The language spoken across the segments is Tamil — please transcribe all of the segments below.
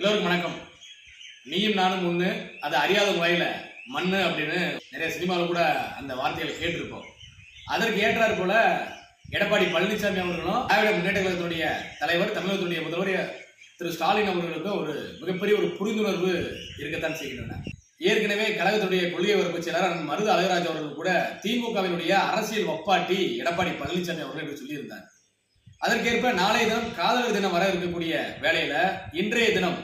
எல்லோருக்கும் வணக்கம். நீயும் நானும் ஒன்று அது அறியாத வகையில மண்ணு அப்படின்னு நிறைய சினிமாவில் கூட அந்த வார்த்தைகளை கேட்டிருப்போம். அதற்கு ஏற்றார் போல எடப்பாடி பழனிசாமி அவர்களும் திராவிட முன்னேற்ற கழகத்தினுடைய தலைவர் தமிழகத்துடைய முதல்வர் திரு. ஸ்டாலின் அவர்களுக்கும் ஒரு மிகப்பெரிய ஒரு புரிந்துணர்வு இருக்கத்தான் செய்கின்றன. ஏற்கனவே கழகத்துடைய கொள்கை வரப்பு செயலாளர் மருது அழகராஜ் அவர்கள் கூட திமுகவினுடைய அரசியல் ஒப்பாட்டி எடப்பாடி பழனிசாமி அவர்கள் என்று சொல்லியிருந்தார். அதற்கேற்ப நாளைய தினம் காதலர் தினம் வர இருக்கக்கூடிய வேலையில இன்றைய தினம்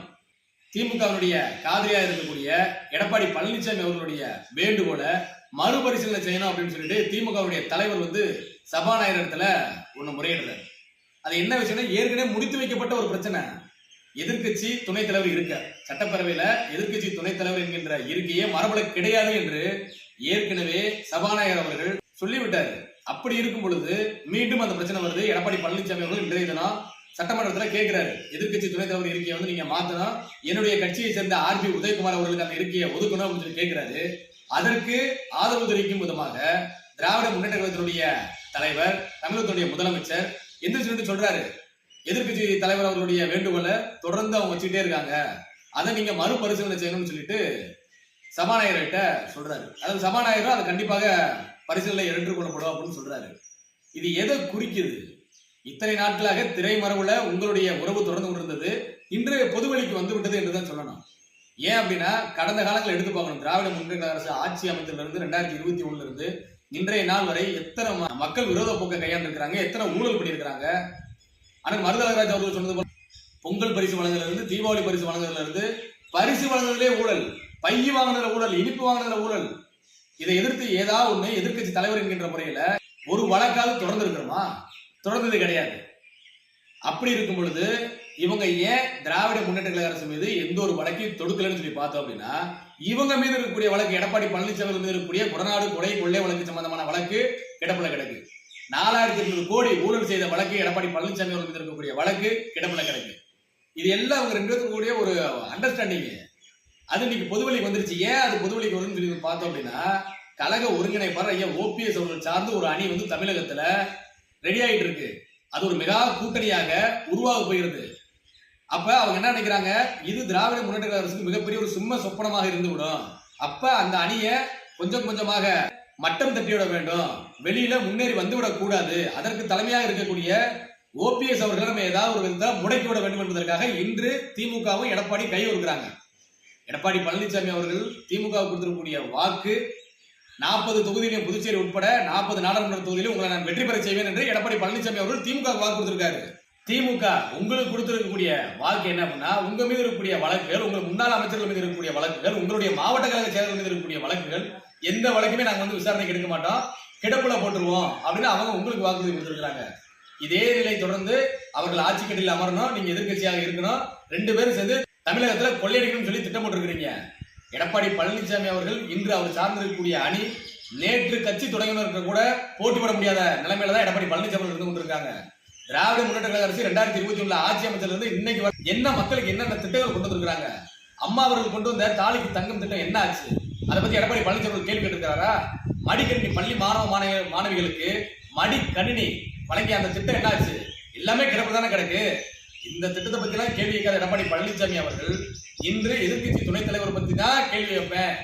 திமுகவினுடைய காதலியா இருக்கக்கூடிய எடப்பாடி பழனிசாமி அவர்களுடைய வேண்டுகோளை மறுபரிசீலனை செய்யணும் அப்படின்னு சொல்லிட்டு திமுகவுடைய தலைவர் வந்து சபாநாயகர் இடத்துல ஒன்று முறையிடுறாரு. அது என்ன விஷயம்னா ஏற்கனவே முடித்து வைக்கப்பட்ட ஒரு பிரச்சனை. எதிர்க்கட்சி துணைத் தலைவர் இருக்க. சட்டப்பேரவையில எதிர்க்கட்சி துணைத் தலைவர் என்கின்ற இருக்கையே மரபுல கிடையாது என்று ஏற்கனவே சபாநாயகர் அவர்கள் சொல்லிவிட்டார். அப்படி இருக்கும் பொழுது மீண்டும் அந்த பிரச்சனை வருது. எடப்பாடி பழனிசாமி அவர்கள் இன்றைய தினம் சட்டமன்றத்தில் கேட்கிறாரு. எதிர்க்கட்சி துணைத் தலைவர் இருக்கையை வந்து நீங்க மாத்தணும். என்னுடைய கட்சியை சேர்ந்த ஆர்பி உதயகுமார் அவர்களுக்கு அந்த இருக்கையை ஒதுக்கணும் அப்படின்னு சொல்லி கேட்கிறாரு. அதற்கு ஆதரவு தெரிவிக்கும் விதமாக திராவிட முன்னேற்ற கழகத்தினுடைய தலைவர் தமிழகத்துடைய முதலமைச்சர் எந்திரிச்சு சொல்றாரு. எதிர்க்கட்சி தலைவர் அவர்களுடைய வேண்டுகோளை தொடர்ந்து அவங்க வச்சுக்கிட்டே இருக்காங்க. அதை நீங்க மறுபரிசீலனை செய்யணும்னு சொல்லிட்டு சபாநாயகர்கிட்ட சொல்றாரு. அதாவது சபாநாயகரும் அதை கண்டிப்பாக பரிசீலனை ஏற்றுக்கொள்ளப்படும் அப்படின்னு சொல்றாரு. இது எதை குறிக்குது? இத்தனை நாட்களாக திரைமரபுல உங்களுடைய உறவு தொடர்ந்து கொண்டிருந்தது இன்று பொதுவெளிக்கு வந்து விட்டது என்றுதான் சொல்லணும். ஏன் அப்படின்னா கடந்த காலங்கள் எடுத்து பார்க்கணும். திராவிட முன்னேற்ற அரசு ஆட்சி அமைச்சர்லேருந்து ரெண்டாயிரத்தி இருபத்தி ஒண்ணுல இருந்து இன்றைய நாள் வரை எத்தனை ம- மக்கள் விரோத போக்கை கையாண்டிருக்கிறாங்க எத்தனை ஊழல் பண்ணியிருக்கிறாங்க? ஆனால் மருதராஜ் அவர்கள் சொன்னது போல பொங்கல் பரிசு வழங்குறதுல இருந்து தீபாவளி பரிசு வழங்குறதுல இருந்து பரிசு வழங்குறதுலே ஊழல். பைய வாங்குறதுல ஊழல் இனிப்பு வாங்குறதுல ஊழல். இதை எதிர்த்து ஏதாவது ஒண்ணு எதிர்கட்சி தலைவர் என்கின்ற முறையில ஒரு வழக்காவது தொடர்ந்து இருக்கிறோமா தொடர்ந்தது கிடையாது. அப்படி இருக்கும் பொழுது இவங்க ஏன் திராவிட முன்னேற்ற கழக அரசு மீது எந்த ஒரு வழக்கையும் தொடுக்கலன்னு சொல்லி பார்த்தோம் அப்படின்னா இவங்க மீது இருக்கக்கூடிய வழக்கு எடப்பாடி பழனிசாமி மீது இருக்கக்கூடிய கொடநாடு கொலை கொள்ளை வழக்கு சம்பந்தமான வழக்கு கிடப்பில் கிடக்கு. நாலாயிரத்தி இருநூறு கோடி ஊழல் செய்த வழக்கு எடப்பாடி பழனிசாமி அவர்கள் மீது இருக்கக்கூடிய வழக்கு கிடப்பில் கிடக்கு. இது எல்லாம் அவங்க ரெண்டு பேருக்கும் கூடிய ஒரு அண்டர்ஸ்டாண்டிங் அது இன்னைக்கு பொதுவெளிக்கு வந்துருச்சு. ஏன் அது பொதுவெளிக்கு வரும்னு சொல்லி பார்த்தோம் அப்படின்னா கழக ஒருங்கிணைப்பாளர் ஐயா ஓபிஎஸ் அவர்கள் சார்ந்து ஒரு அணி வந்து தமிழகத்துல ரெடி ஆயிட்டு இருக்கு. அது ஒரு மெகா கூட்டணியாக உருவாக போயிருது அப்ப அவங்க என்ன நினைக்கிறாங்க? இது திராவிட முன்னேற்ற அரசுக்கு மிகப்பெரிய ஒரு சும்ம சொப்பனமாக இருந்து விடும் அப்ப அந்த அணியை கொஞ்சம் கொஞ்சமாக மட்டம் தட்டிவிட வேண்டும். வெளியில முன்னேறி வந்துவிடக் கூடாது. அதற்கு தலைமையாக இருக்கக்கூடிய ஓபிஎஸ் அவர்கள் நம்ம ஏதாவது ஒரு விதத்தை முடக்கி விட வேண்டும் என்பதற்காக இன்று திமுகவும் எடப்பாடி கை கொடுக்குறாங்க எடப்பாடி பழனிசாமி அவர்கள் திமுக கொடுத்திருக்கக்கூடிய வாக்கு நாற்பது தொகுதியிலும் புதுச்சேரி உட்பட நாற்பது நாடாளுமன்ற தொகுதியிலும் உங்களை நான் வெற்றி பெற செய்வேன் என்று எடப்பாடி பழனிசாமி அவர்கள் திமுக வாக்கு கொடுத்திருக்காரு. திமுக உங்களுக்கு கொடுத்திருக்கக்கூடிய வாக்கு என்ன அப்படின்னா உங்க மீது இருக்கக்கூடிய வழக்குகள் உங்கள் முன்னாள் அமைச்சர்கள் மீது இருக்கக்கூடிய வழக்குகள் உங்களுடைய மாவட்ட கழக செயலர்கள் மீது இருக்கக்கூடிய வழக்குகள் எந்த வழக்குமே நாங்கள் வந்து விசாரணைக்கு எடுக்க மாட்டோம். கிடப்புல போட்டுருவோம் அப்படின்னு அவங்க உங்களுக்கு வாக்குறுதி கொடுத்துருக்காங்க இதே நிலை தொடர்ந்து அவர்கள் ஆட்சி கட்டில் அமரணும் நீங்க எதிர்க்கட்சியாக இருக்கணும். ரெண்டு பேரும் சேர்ந்து தமிழகத்துல கொள்ளையடிக்கணும்னு சொல்லி திட்டம் போட்டிருக்கிறீங்க. எடப்பாடி பழனிசாமி அவர்கள் இன்று அவர் சார்ந்திருக்கக்கூடிய அணி நேற்று கட்சி தொடங்கினருக்கு கூட போட்டி போட முடியாத நிலைமையில தான் எடப்பாடி பழனிசாமி அவர்கள் இருந்து கொண்டிருக்காங்க. திராவிட முன்னேற்ற கழக அரசு ரெண்டாயிரத்தி இருபத்தி ஒண்ணுல ஆட்சி அமைச்சர்ல இருந்து இன்னைக்கு என்ன மக்களுக்கு என்னென்ன திட்டங்கள் கொண்டு வந்திருக்காங்க அம்மா அவர்கள் கொண்டு வந்த தாலிக்கு தங்கம் திட்டம் என்ன ஆச்சு? அதை பத்தி எடப்பாடி பழனிசாமி கேள்வி கேட்டிருக்காரா மடிக்கணினி பள்ளி மாணவ மாணவ மாணவிகளுக்கு மடிக்கணினி கணினி வழங்கிய அந்த திட்டம் என்ன ஆச்சு? எல்லாமே கிடப்பு தானே கிடக்கு. இந்த திட்டத்தை பத்தி எல்லாம் கேள்வி கேட்காத எடப்பாடி பழனிசாமி அவர்கள் இன்று எதிர்க்கட்சி துணைத் தலைவர் பத்தி தான் கேள்வி வைப்பேன்.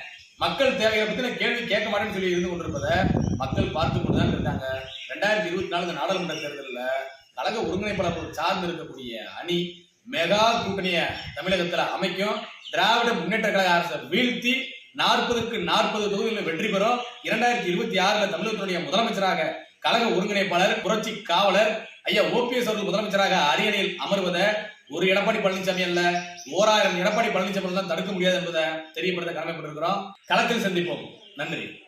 மக்கள் தேவையை பத்தி நான் கேள்வி கேட்க மாட்டேன்னு சொல்லி இருந்து கொண்டிருப்பதை மக்கள் பார்த்து கொண்டு தான் இருந்தாங்க ரெண்டாயிரத்தி இருபத்தி நாலு நாடாளுமன்ற தேர்தலில் கழக ஒருங்கிணைப்பாளர்கள் சார்ந்து இருக்கக்கூடிய அணி மெகா கூட்டணியை தமிழகத்துல அமைக்கும். திராவிட முன்னேற்ற கழக அரசை வீழ்த்தி நாற்பதுக்கு நாற்பது தொகுதிகளில் வெற்றி பெறும். இரண்டாயிரத்தி இருபத்தி ஆறுல தமிழகத்தினுடைய முதலமைச்சராக கழக ஒருங்கிணைப்பாளர் புரட்சி காவலர் ஐயா ஓபிஎஸ் அவர்கள் முதலமைச்சராக அரியணையில் அமர்வதை ஒரு எடப்பாடி பழனிசாமி அல்ல ஓராயிரம் எடப்பாடி பழனிசாமி தான் தடுக்க முடியாது என்பதை தெரியப்படுத்த கடமைப்பட்டிருக்கிறோம். களத்தில் சந்திப்போம். நன்றி.